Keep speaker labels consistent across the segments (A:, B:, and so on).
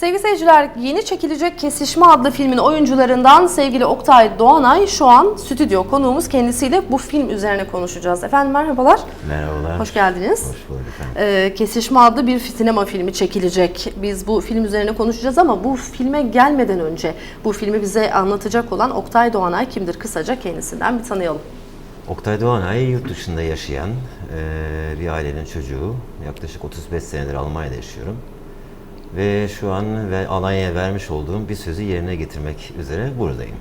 A: Sevgili seyirciler, yeni çekilecek Kesişme adlı filmin oyuncularından sevgili Oktay Doğanay şu an stüdyo konuğumuz kendisiyle bu film üzerine konuşacağız. Efendim merhabalar,
B: Merhabalar.
A: hoş geldiniz.
B: Hoş bulduk efendim.
A: Ee, Kesişme adlı bir sinema filmi çekilecek. Biz bu film üzerine konuşacağız ama bu filme gelmeden önce bu filmi bize anlatacak olan Oktay Doğanay kimdir? Kısaca kendisinden bir tanıyalım.
B: Oktay Doğanay yurt dışında yaşayan eee, bir ailenin çocuğu. Yaklaşık 35 senedir Almanya'da yaşıyorum. Ve şu an ve Alanya'ya vermiş olduğum bir sözü yerine getirmek üzere buradayım.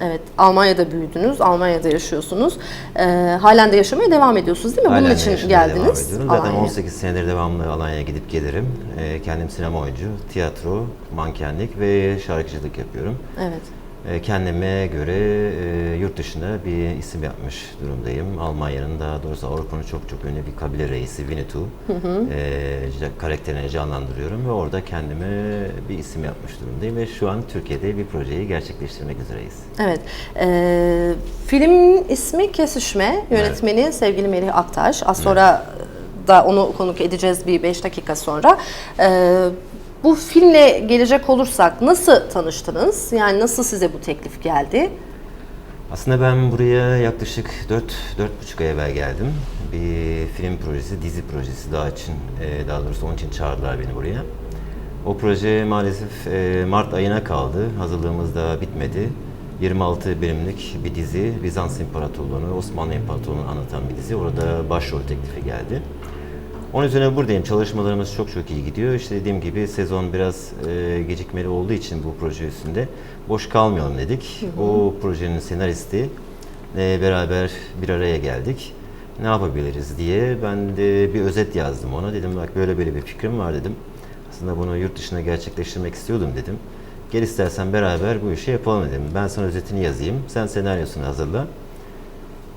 A: Evet, Almanya'da büyüdünüz, Almanya'da yaşıyorsunuz. Ee, halen de yaşamaya devam ediyorsunuz değil mi? Bunun
B: Halen de
A: için
B: devam
A: geldiniz
B: ediyorum. Zaten
A: Alanya'ya.
B: 18 senedir devamlı Alanya'ya gidip gelirim. Eee, kendim sinema oyuncu, tiyatro, mankenlik ve şarkıcılık yapıyorum.
A: Evet.
B: E, Kendime göre e, yurt dışında bir isim yapmış durumdayım. Almanya'nın daha doğrusu Avrupa'nın çok çok ünlü bir kabile reisi Winnetou e, ca- karakterini canlandırıyorum ve orada kendime bir isim yapmış durumdayım ve şu an Türkiye'de bir projeyi gerçekleştirmek üzereyiz.
A: Evet. Ee, filmin ismi Kesişme. Yönetmeni sevgili Melih Aktaş. Az sonra da onu konuk edeceğiz bir 5 dakika sonra. Ee, bu filmle gelecek olursak nasıl tanıştınız? Yani nasıl size bu teklif geldi?
B: Aslında ben buraya yaklaşık 4 buçuk ay evvel geldim. Bir film projesi, dizi projesi daha için, e, daha doğrusu onun için çağırdılar beni buraya. O proje maalesef e, Mart ayına kaldı. Hazırlığımız da bitmedi. 26 bölümlük bir dizi, Bizans İmparatorluğu'nu, Osmanlı İmparatorluğu'nu anlatan bir dizi. Orada başrol teklifi geldi. Onun üzerine buradayım. Çalışmalarımız çok çok iyi gidiyor. İşte dediğim gibi sezon biraz e, gecikmeli olduğu için bu proje üstünde boş kalmayalım dedik. O projenin senaristi e, beraber bir araya geldik. Ne yapabiliriz diye ben de bir özet yazdım ona. Dedim bak böyle böyle bir fikrim var dedim. Aslında bunu yurt dışında gerçekleştirmek istiyordum dedim. Gel istersen beraber bu işi yapalım dedim. Ben sana özetini yazayım. Sen senaryosunu hazırla.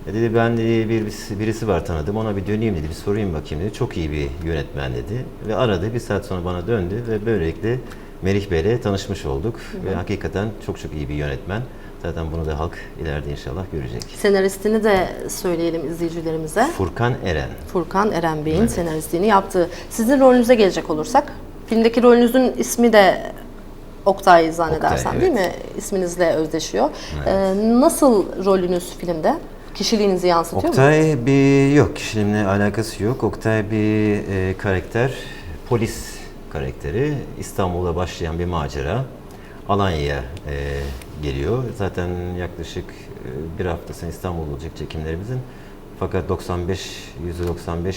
B: E dedi ben dedi, bir, birisi var tanıdım ona bir döneyim dedi bir sorayım bakayım dedi. Çok iyi bir yönetmen dedi. Ve aradı bir saat sonra bana döndü ve böylelikle Melih Bey'le tanışmış olduk. Ve hakikaten çok çok iyi bir yönetmen. Zaten bunu da halk ileride inşallah görecek.
A: Senaristini de söyleyelim izleyicilerimize.
B: Furkan Eren.
A: Furkan Eren Bey'in senaristliğini yaptığı. Sizin rolünüze gelecek olursak, filmdeki rolünüzün ismi de Oktay zannedersem
B: Oktay,
A: değil mi? İsminizle özdeşiyor. Ee, nasıl rolünüz filmde? Kişiliğinizi yansıtıyor mu?
B: Oktay bir yok kişiliğimle alakası yok. Oktay bir e, karakter, polis karakteri. İstanbul'da başlayan bir macera. Alanya'ya e, geliyor. Zaten yaklaşık e, bir haftasını İstanbul'da olacak çekimlerimizin. Fakat 95, %95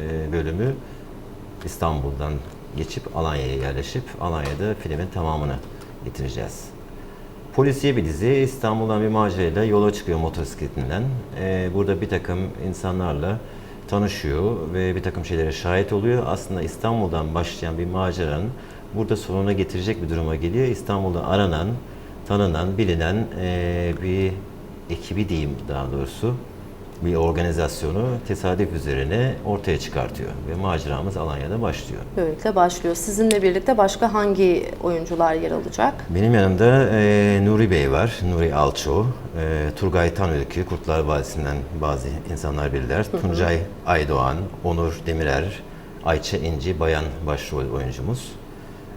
B: e, bölümü İstanbul'dan geçip Alanya'ya yerleşip Alanya'da filmin tamamını getireceğiz. Polisiye bir dizi. İstanbul'dan bir macerayla yola çıkıyor motosikletinden. Ee, burada bir takım insanlarla tanışıyor ve bir takım şeylere şahit oluyor. Aslında İstanbul'dan başlayan bir maceranın burada sonuna getirecek bir duruma geliyor. İstanbul'da aranan, tanınan, bilinen ee, bir ekibi diyeyim daha doğrusu bir organizasyonu tesadüf üzerine ortaya çıkartıyor ve maceramız Alanya'da başlıyor.
A: Böylelikle başlıyor. Sizinle birlikte başka hangi oyuncular yer alacak?
B: Benim yanımda e, Nuri Bey var, Nuri Alço, e, Turgay Tanülkü, Kurtlar Vadisi'nden bazı insanlar bilirler. Tuncay Aydoğan, Onur Demirer, Ayça İnci, bayan başrol oyuncumuz.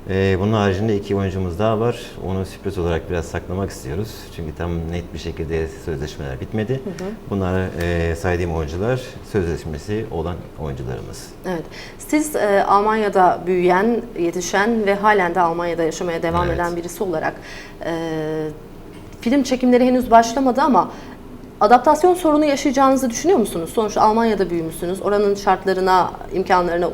B: E, bunun haricinde iki oyuncumuz daha var. Onu sürpriz olarak biraz saklamak istiyoruz. Çünkü tam net bir şekilde sözleşmeler bitmedi. Bunlar e, saydığım oyuncular sözleşmesi olan oyuncularımız.
A: Evet. Siz e, Almanya'da büyüyen, yetişen ve halen de Almanya'da yaşamaya devam
B: Evet.
A: eden birisi olarak e, film çekimleri henüz başlamadı ama adaptasyon sorunu yaşayacağınızı düşünüyor musunuz? Sonuçta Almanya'da büyümüşsünüz. Oranın şartlarına, imkanlarına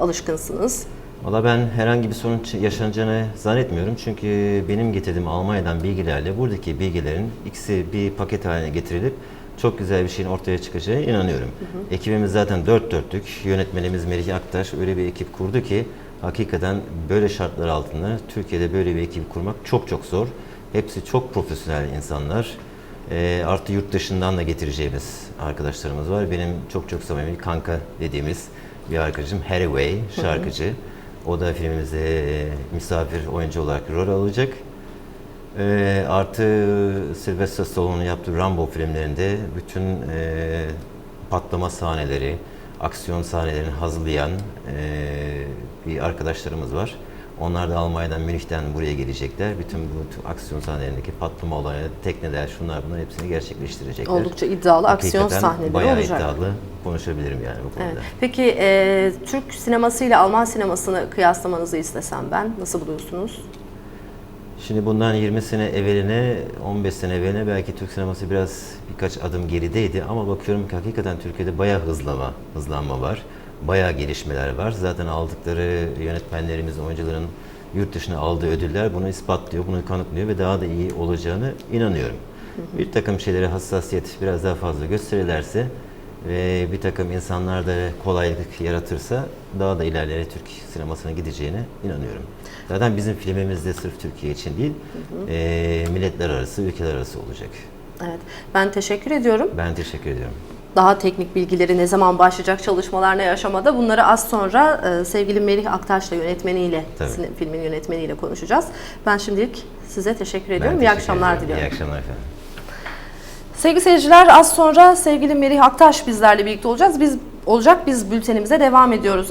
A: alışkınsınız.
B: Valla ben herhangi bir sorun yaşanacağını zannetmiyorum. Çünkü benim getirdiğim Almanya'dan bilgilerle buradaki bilgilerin ikisi bir paket haline getirilip çok güzel bir şeyin ortaya çıkacağına inanıyorum. Ekibimiz zaten dört dörtlük. Yönetmenimiz Melih Aktaş öyle bir ekip kurdu ki hakikaten böyle şartlar altında Türkiye'de böyle bir ekip kurmak çok çok zor. Hepsi çok profesyonel insanlar. E, artı yurt dışından da getireceğimiz arkadaşlarımız var. Benim çok çok samimi kanka dediğimiz bir arkadaşım Harry Way, şarkıcı. O da filmimizde misafir oyuncu olarak rol alacak. E, artı Sylvester Stallone'un yaptığı Rambo filmlerinde bütün e, patlama sahneleri, aksiyon sahnelerini hazırlayan e, bir arkadaşlarımız var. Onlar da Almanya'dan, Münih'ten buraya gelecekler. Bütün bu aksiyon sahnelerindeki patlama olayı, tekneler, şunlar bunlar hepsini gerçekleştirecekler.
A: Oldukça iddialı aksiyon sahneleri
B: bayağı
A: olacak.
B: iddialı konuşabilirim yani bu konuda.
A: Evet. Peki e, Türk sineması ile Alman sinemasını kıyaslamanızı istesem ben nasıl buluyorsunuz?
B: Şimdi bundan 20 sene evveline, 15 sene evveline belki Türk sineması biraz birkaç adım gerideydi ama bakıyorum ki hakikaten Türkiye'de bayağı hızlama, hızlanma var. Bayağı gelişmeler var. Zaten aldıkları yönetmenlerimiz, oyuncuların yurt dışına aldığı ödüller bunu ispatlıyor, bunu kanıtlıyor ve daha da iyi olacağını inanıyorum. Bir takım şeylere hassasiyet biraz daha fazla gösterirlerse ve bir takım insanlar da kolaylık yaratırsa daha da ilerlere Türk sinemasına gideceğine inanıyorum. Zaten bizim filmimiz de sırf Türkiye için değil, eee, milletler arası, ülkeler arası olacak.
A: Evet. Ben teşekkür ediyorum.
B: Ben teşekkür ediyorum.
A: Daha teknik bilgileri ne zaman başlayacak çalışmalar ne aşamada bunları az sonra e, sevgili Melih Aktaş'la yönetmeniyle,
B: Tabii.
A: filmin yönetmeniyle konuşacağız. Ben şimdilik size teşekkür
B: Ben
A: ediyorum. İyi
B: teşekkür
A: akşamlar
B: ediyorum.
A: diliyorum.
B: İyi akşamlar efendim.
A: Sevgili seyirciler az sonra sevgili Melih Aktaş bizlerle birlikte olacağız. Biz olacak biz bültenimize devam ediyoruz.